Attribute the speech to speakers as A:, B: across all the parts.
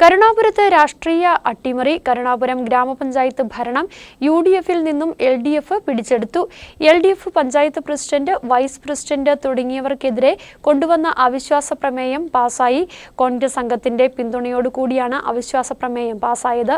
A: കരുണാപുരത്ത് രാഷ്ട്രീയ അട്ടിമറി കരുണാപുരം ഗ്രാമപഞ്ചായത്ത് ഭരണം യു ഡി എഫിൽ നിന്നും എൽ ഡി എഫ് പിടിച്ചെടുത്തു. L D F panchayat president vice president തുടങ്ങിയവർക്കെതിരെ കൊണ്ടുവന്ന അവിശ്വാസ പ്രമേയം പാസായി. കോൺഗ്രസ് അംഗത്തിന്റെ പിന്തുണയോടുകൂടിയാണ് അവിശ്വാസ പ്രമേയം പാസായത്.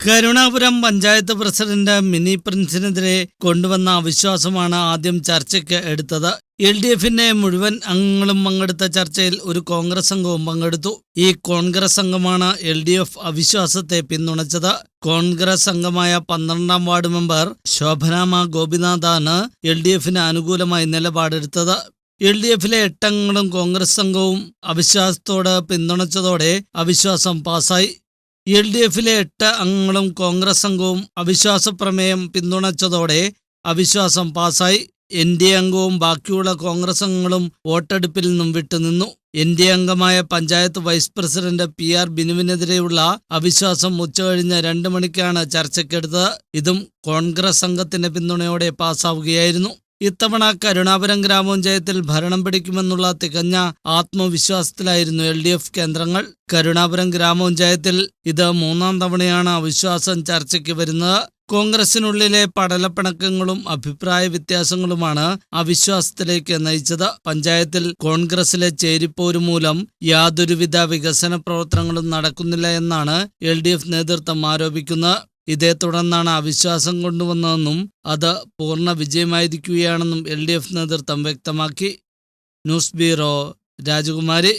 B: കരുണാപുരം പഞ്ചായത്ത് പ്രസിഡന്റ് മിനി പ്രിൻസിനെതിരെ കൊണ്ടുവന്ന അവിശ്വാസമാണ് ആദ്യം ചർച്ചയ്ക്ക് എടുത്തത്. എൽ ഡി എഫിന്റെ മുഴുവൻ അംഗങ്ങളും പങ്കെടുത്ത ചർച്ചയിൽ ഒരു കോൺഗ്രസ് അംഗവും പങ്കെടുത്തു. ഈ കോൺഗ്രസ് അംഗമാണ് എൽ ഡി എഫ് അവിശ്വാസത്തെ പിന്തുണച്ചത്. കോൺഗ്രസ് അംഗമായ പന്ത്രണ്ടാം വാർഡ് മെമ്പർ ശോഭനാമ ഗോപിനാഥാണ് എൽ ഡി എഫിന് അനുകൂലമായി നിലപാടെടുത്തത്. എൽ ഡി എഫിലെ എട്ടംഗങ്ങളും കോൺഗ്രസ് അംഗവും അവിശ്വാസത്തോട് പിന്തുണച്ചതോടെ അവിശ്വാസം പാസായി. എൽ ഡി എഫിലെ എട്ട് അംഗങ്ങളും കോൺഗ്രസ് അംഗവും അവിശ്വാസ പ്രമേയം പിന്തുണച്ചതോടെ അവിശ്വാസം പാസായി. എൻ ഡി അംഗവും ബാക്കിയുള്ള കോൺഗ്രസ് അംഗങ്ങളും വോട്ടെടുപ്പിൽ നിന്നും വിട്ടുനിന്നു എൻ ഡി അംഗമായ panchayat vice president P R ബിനുവിനെതിരെയുള്ള അവിശ്വാസം ഉച്ചകഴിഞ്ഞ് രണ്ട് മണിക്കാണ് ചർച്ചയ്ക്കെടുത്തത്. ഇതും കോൺഗ്രസ് അംഗത്തിന്റെ പിന്തുണയോടെ പാസ്സാവുകയായിരുന്നു. ഇത്തവണ കരുണാപുരം ഗ്രാമപഞ്ചായത്തിൽ ഭരണം പിടിക്കുമെന്നുള്ള തികഞ്ഞ ആത്മവിശ്വാസത്തിലായിരുന്നു എൽ ഡി എഫ് കേന്ദ്രങ്ങൾ. കരുണാപുരം ഗ്രാമപഞ്ചായത്തിൽ ഇത് മൂന്നാം തവണയാണ് അവിശ്വാസം ചർച്ചയ്ക്ക് വരുന്നത്. കോൺഗ്രസിനുള്ളിലെ പടലപ്പിണക്കങ്ങളും അഭിപ്രായ വ്യത്യാസങ്ങളുമാണ് അവിശ്വാസത്തിലേക്ക് നയിച്ചത്. പഞ്ചായത്തിൽ കോൺഗ്രസിലെ ചേരിപ്പോര് മൂലം യാതൊരുവിധ വികസന പ്രവർത്തനങ്ങളും നടക്കുന്നില്ല എന്നാണ് എൽ നേതൃത്വം ആരോപിക്കുന്നത്. ഇതേ തുടർന്നാണ് അവിശ്വാസം കൊണ്ടുവന്നതെന്നും അത് പൂർണ വിജയമായിരിക്കുകയാണെന്നും എൽ ഡി എഫ് നേതൃത്വം വ്യക്തമാക്കി. ന്യൂസ് ബ്യൂറോ രാജകുമാരി.